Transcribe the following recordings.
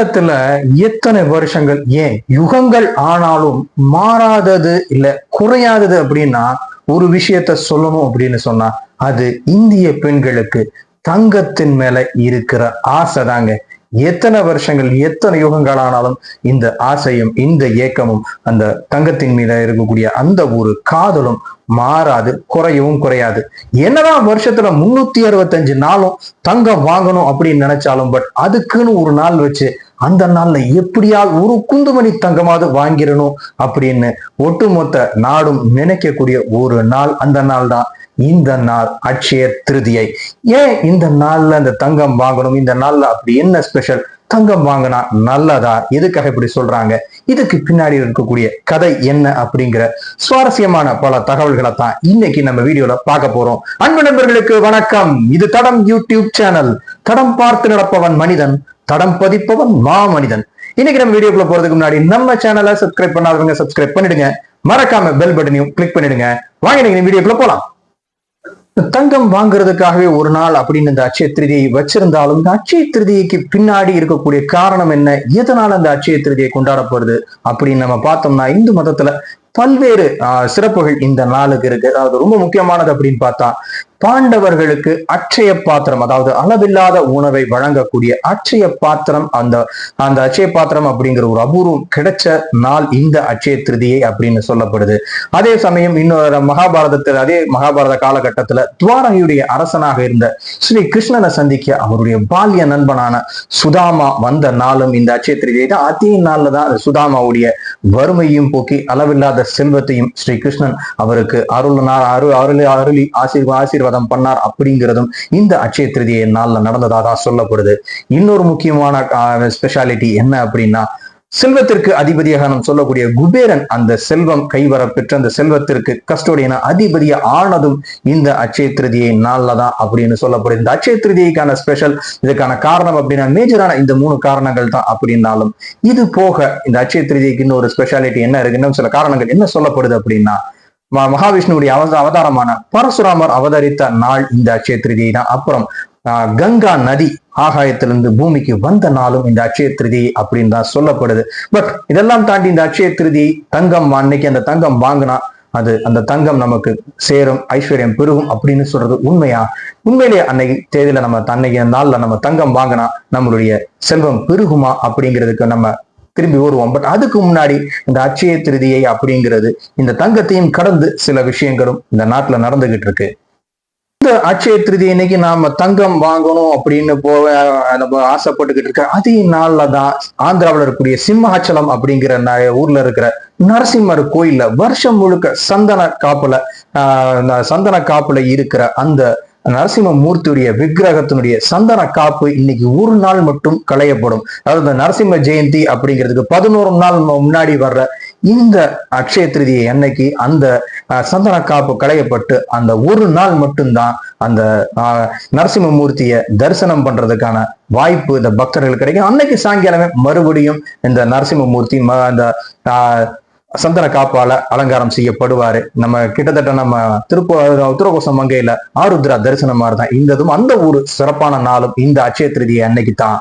உலகத்துல எத்தனை வருஷங்கள் ஏன்? யுகங்கள் ஆனாலும் மாறாதது இல்ல குறையாதது அப்படின்னா ஒரு விஷயத்த சொல்லணும் அப்படின்னு சொன்னா அது இந்திய பெண்களுக்கு தங்கத்தின் மேல இருக்கிற ஆசை தாங்க. எத்தனை வருஷங்கள் எத்தனை யுகங்கள் ஆனாலும் இந்த ஆசையும் இந்த ஏக்கமும் அந்த தங்கத்தின் மீத இருக்கக்கூடிய அந்த ஒரு காதலும் மாறாது குறையவும் குறையாது. என்னதான் வருஷத்துல முன்னூத்தி அறுபத்தஞ்சு நாளும் தங்கம் வாங்கணும் அப்படின்னு நினைச்சாலும் பட் அதுக்குன்னு ஒரு நாள் வச்சு அந்த நாள்ல எப்படியாவது ஒரு குந்துமணி தங்கமாவது வாங்கிடணும் அப்படின்னு ஒட்டுமொத்த நாடும் நினைக்கக்கூடிய ஒரு நாள் அந்த நாள் தான் இந்த நாள் அட்சய திருதியை. ஏன் இந்த நாள்ல அந்த தங்கம் வாங்கணும்? இந்த நாள்ல அப்படி என்ன ஸ்பெஷல் தங்கம் வாங்கினா நல்லதா? எதுக்காக இப்படி சொல்றாங்க? இதுக்கு பின்னாடி இருக்கக்கூடிய கதை என்ன அப்படிங்கிற சுவாரஸ்யமான பல தகவல்களை தான் இன்னைக்கு நம்ம வீடியோல பார்க்க போறோம். அன்பு நண்பர்களுக்கு வணக்கம். இது தடம் யூடியூப் சேனல். தடம் பார்த்து நடப்பவன் மனிதன். தடம் பதிப்பவன் மா மனிதன் இன்னைக்கு நம்ம வீடியோக்குள்ள போறதுக்கு முன்னாடி நம்ம சேனலை சப்ஸ்கிரைப் பண்ணாதவங்க சப்ஸ்கிரைப் பண்ணிடுங்க. மறக்காம பெல் பட்டனையும் கிளிக் பண்ணிடுங்க. வாங்க நீங்க வீடியோக்குள்ள போலாம். தங்கம் வாங்குறதுக்காகவே ஒரு நாள் அப்படின்னு இந்த அட்சய திருதியை வச்சிருந்தாலும் இந்த அட்சய திருதியைக்கு பின்னாடி இருக்கக்கூடிய காரணம் என்ன? எதனால அந்த அட்சய திருதியை கொண்டாடப்படுது அப்படின்னு நம்ம பார்த்தோம்னா இந்து மதத்துல பல்வேறு சிறப்புகள் இந்த நாளுக்கு இருக்கு. அதாவது ரொம்ப முக்கியமானது அப்படின்னு பார்த்தா பாண்டவர்களுக்கு அட்சய பாத்திரம் அதாவது அளவில்லாத உணவை வழங்கக்கூடிய அட்சய பாத்திரம் அந்த அந்த அட்சய பாத்திரம் அப்படிங்கிற ஒரு அபூர்வம் கிடைச்ச நாள் இந்த அட்சய திருதியை அப்படின்னு சொல்லப்படுது. அதே சமயம் இன்னொரு மகாபாரதத்தில் அதே மகாபாரத காலகட்டத்துல துவாரகையுடைய அரசனாக இருந்த ஸ்ரீ கிருஷ்ணனை சந்திக்க அவருடைய பால்ய நண்பனான சுதாமா வந்த நாளும் இந்த அட்சய திருதியை தான் அதே நாள்ல தான் சுதாமாவுடைய வறுமையும் போக்கி அளவில்லாத செல்வத்தையும் ஸ்ரீ கிருஷ்ணன் அவருக்கு அருள் அரு அருளி அருளி ஆசீர்வா ஆசீர்வாதம் பண்ணார் அப்படிங்கிறதும் இந்த அட்சய திருதியை நாள்ல நடந்ததாக தான் சொல்லப்படுது. இன்னொரு முக்கியமான ஸ்பெஷாலிட்டி என்ன அப்படின்னா செல்வத்திற்கு அதிபதியாக நாம் சொல்லக்கூடிய குபேரன் அந்த செல்வம் கைவர பெற்ற அந்த செல்வத்திற்கு கஸ்டோடியன அதிபதியா ஆனதும் இந்த அச்சய திருதியை நாளில் தான் அப்படின்னு சொல்லப்படுது. இந்த அச்சய திருதியைக்கான ஸ்பெஷல் இதுக்கான காரணம் அப்படின்னா மேஜரான இந்த மூணு காரணங்கள் தான் அப்படின்னாலும் இது போக இந்த அச்சய திருதிக்கு இன்னொரு ஸ்பெஷாலிட்டி என்ன இருக்கு? இன்னும் சில காரணங்கள் என்ன சொல்லப்படுது அப்படின்னா ம- மகாவிஷ்ணுவுடைய அவத அவதாரமான பரசுராமர் அவதரித்த நாள் இந்த அட்சய திருதியை தான் அப்புறம் ஆஹ், கங்கா நதி ஆகாயத்திலிருந்து பூமிக்கு வந்த நாளும் இந்த அட்சய திருதி அப்படின்னு தான் சொல்லப்படுது. பட் இதெல்லாம் தாண்டி இந்த அட்சய திருதி தங்கம் அன்னைக்கு அந்த தங்கம் வாங்கினா அது அந்த தங்கம் நமக்கு சேரும் ஐஸ்வர்யம் பெருகும் அப்படின்னு சொல்றது உண்மையா? உண்மையிலேயே அன்னைக்கு தேதியில நம்ம அன்னைக்கு நாள்ல நம்ம தங்கம் வாங்கினா நம்மளுடைய செல்வம் பெருகுமா அப்படிங்கிறதுக்கு நம்ம திரும்பி வருவோம் பட் அதுக்கு முன்னாடி இந்த அட்சய திருதியை அப்படிங்கிறது இந்த தங்கத்தையும் கடந்து சில விஷயங்களும் இந்த நாட்டுல நடந்துகிட்டு இருக்கு. இந்த அட்சய திருதி இன்னைக்கு நாம தங்கம் வாங்கணும் அப்படின்னு போக நம்ம ஆசைப்பட்டுக்கிட்டு இருக்க அதே நாள்ல தான் ஆந்திராவில் இருக்கக்கூடிய சிம்மாச்சலம் அப்படிங்கிற ந- ஊர்ல இருக்கிற நரசிம்மர் கோயில்ல வருஷம் முழுக்க சந்தன காப்புல ஆஹ் சந்தன காப்புல இருக்கிற அந்த நரசிம்ம மூர்த்தியுடைய விக்கிரகத்தினுடைய சந்தன காப்பு இன்னைக்கு ஒரு நாள் மட்டும் களையப்படும். அதாவது இந்த நரசிம்ம ஜெயந்தி அப்படிங்கிறதுக்கு பதினோரு நாள் முன்னாடி வர்ற இந்த அக்ஷய திருதியை அன்னைக்கு அந்த சந்தன காப்பு களையப்பட்டு அந்த ஒரு நாள் மட்டும்தான் அந்த அஹ், நரசிம்மமூர்த்தியை தரிசனம் பண்றதுக்கான வாய்ப்பு இந்த பக்தர்கள் கிடைக்கும். அன்னைக்கு சாயங்காலமே மறுபடியும் இந்த நரசிம்மமூர்த்தி அந்த சந்தன காப்பால அலங்காரம் செய்யப்படுவாரு. நம்ம கிட்டத்தட்ட நம்ம திருப்ப உத்தரகோசம் மங்கையில ஆருத்ரா தரிசனம் மாதிரி தான் இந்த இதுவும் அந்த ஒரு சிறப்பான நாளும் இந்த அச்சய திருதியை அன்னைக்கு தான்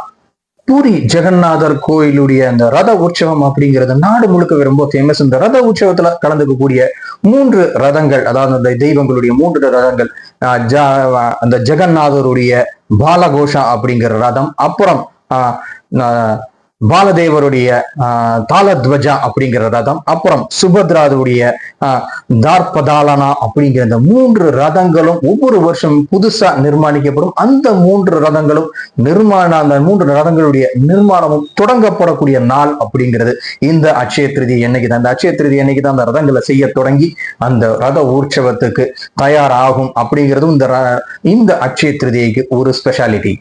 பூரி ஜெகநாதர் கோயிலுடைய அந்த ரத உற்சவம் அப்படிங்கிறது நாடு முழுக்க ரொம்ப ஃபேமஸ் இந்த ரத உற்சவத்துல கலந்துக்கக்கூடிய மூன்று ரதங்கள் அதாவது அந்த தெய்வங்களுடைய மூன்று ரதங்கள் ஜ- அந்த ஜெகநாதருடைய பாலகோஷா அப்படிங்கிற ரதம் அப்புறம் ஆஹ் ஆஹ் பாலதேவருடைய ஆஹ் தாளத்வஜா அப்படிங்கிற ரதம் அப்புறம் சுபத்ராவுடைய ஆஹ் தார்பதாலனா அப்படிங்கிற இந்த மூன்று ரதங்களும் ஒவ்வொரு வருஷம் புதுசா நிர்மாணிக்கப்படும். அந்த மூன்று ரதங்களும் நிர்மாண அந்த மூன்று ரதங்களுடைய நிர்மாணமும் தொடங்கப்படக்கூடிய நாள் அப்படிங்கிறது இந்த அட்சய திருதி என்னைக்கு தான் இந்த அட்சய திருதி என்னைக்கு தான் அந்த ரதங்களை செய்ய தொடங்கி அந்த ரத உற்சவத்துக்கு தயாராகும் அப்படிங்கிறதும் இந்த ர- இந்த அட்சய திருதியைக்கு ஒரு ஸ்பெஷாலிட்டி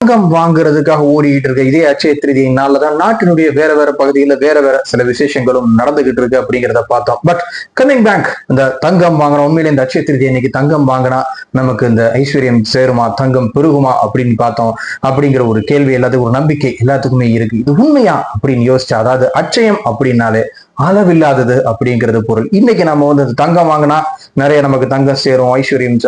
தங்கம் வாங்குறதுக்காக ஓடிக்கிட்டு இருக்க. இதே அச்சய திருதியின் தான் நாட்டினுடைய வேற வேற பகுதியில வேற வேற சில விசேஷங்களும் நடந்துகிட்டு இருக்கு அப்படிங்கிறத பார்த்தோம். பட் கமிங் பேங்க் இந்த தங்கம் வாங்குறோம். உண்மையில இந்த அச்சய திருதி இன்னைக்கு தங்கம் வாங்கினா நமக்கு இந்த ஐஸ்வர்யம் சேருமா? தங்கம் பெருகுமா? அப்படின்னு பார்த்தோம். அப்படிங்கிற ஒரு கேள்வி எல்லாத்துக்கும் ஒரு நம்பிக்கை எல்லாத்துக்குமே இருக்கு. இது உண்மையா? அப்படின்னு யோசிச்சா அதாவது அச்சயம் அப்படின்னாலே அளவில்லாதது அப்படிங்கிறது பொருள். இன்னைக்கு நம்ம வந்து இந்த தங்கம் வாங்கினா நிறைய நமக்கு தங்கம் சேரும் ஐஸ்வர்யம்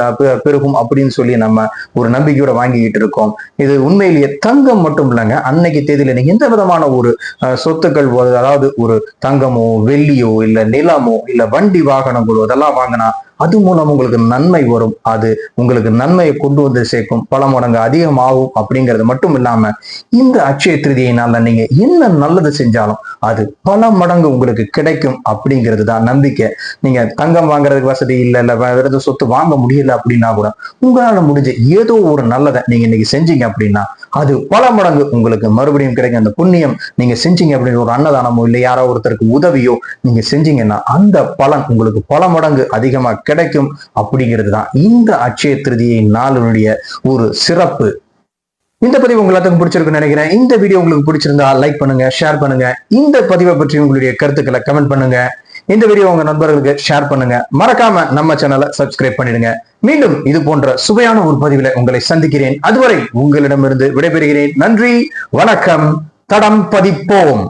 பெருகும் அப்படின்னு சொல்லி நம்ம ஒரு நம்பிக்கையோட வாங்கிக்கிட்டு இருக்கோம். இது உண்மையிலேயே தங்கம் மட்டும் இல்லைங்க. அன்னைக்கு தேதியில நீங்க எந்த விதமான ஒரு சொத்துக்கள் அதாவது ஒரு தங்கமோ வெள்ளியோ இல்ல நிலமோ இல்ல வண்டி வாகனங்களோ இதெல்லாம் வாங்கினா அது மூலம் உங்களுக்கு நன்மை வரும். அது உங்களுக்கு நன்மையை கொண்டு வந்து சேர்க்கும். பல மடங்கு அதிகமாகும் அப்படிங்கிறது மட்டும் இல்லாம இந்த அட்சய திருதியை நாள்ல நீங்க என்ன நல்லது செஞ்சாலும் அது பல மடங்கு உங்களுக்கு கிடைக்கும் அப்படிங்கிறது தான் நம்பிக்கை. நீங்க தங்கம் வாங்குறதுக்கு வசதி இல்லை இல்ல வேற எதுவும் சொத்து வாங்க முடியல அப்படின்னா கூட உங்களால முடிஞ்ச ஏதோ ஒரு நல்லதை நீங்க இன்னைக்கு செஞ்சீங்க அப்படின்னா அது பல மடங்கு உங்களுக்கு மறுபடியும் கிடைக்கும். அந்த புண்ணியம் நீங்க செஞ்சீங்க அப்படின்னு ஒரு அன்னதானமோ இல்லை யாரோ ஒருத்தருக்கு உதவியோ நீங்க செஞ்சீங்கன்னா அந்த பலன் உங்களுக்கு பல மடங்கு அதிகமாக கிடைக்கும் அப்படிங்கிறது தான் இந்த அட்சய திருதியை நாளினுடைய ஒரு சிறப்பு. இந்த பதிவு உங்க எல்லாத்துக்கும் பிடிச்சிருக்குன்னு நினைக்கிறேன். இந்த வீடியோ உங்களுக்கு பிடிச்சிருந்தா லைக் பண்ணுங்க ஷேர் பண்ணுங்க. இந்த பதிவை பற்றி உங்களுடைய கருத்துக்களை கமெண்ட் பண்ணுங்க. இந்த வீடியோ உங்க நண்பர்களுக்கு ஷேர் பண்ணுங்க. மறக்காம நம்ம சேனலை சப்ஸ்கிரைப் பண்ணிடுங்க. மீண்டும் இது போன்ற சுவையான ஒரு பதிவில் உங்களை சந்திக்கிறேன். அதுவரை உங்களிடமிருந்து விடைபெறுகிறேன். நன்றி வணக்கம் தடம் பதிப்போம்.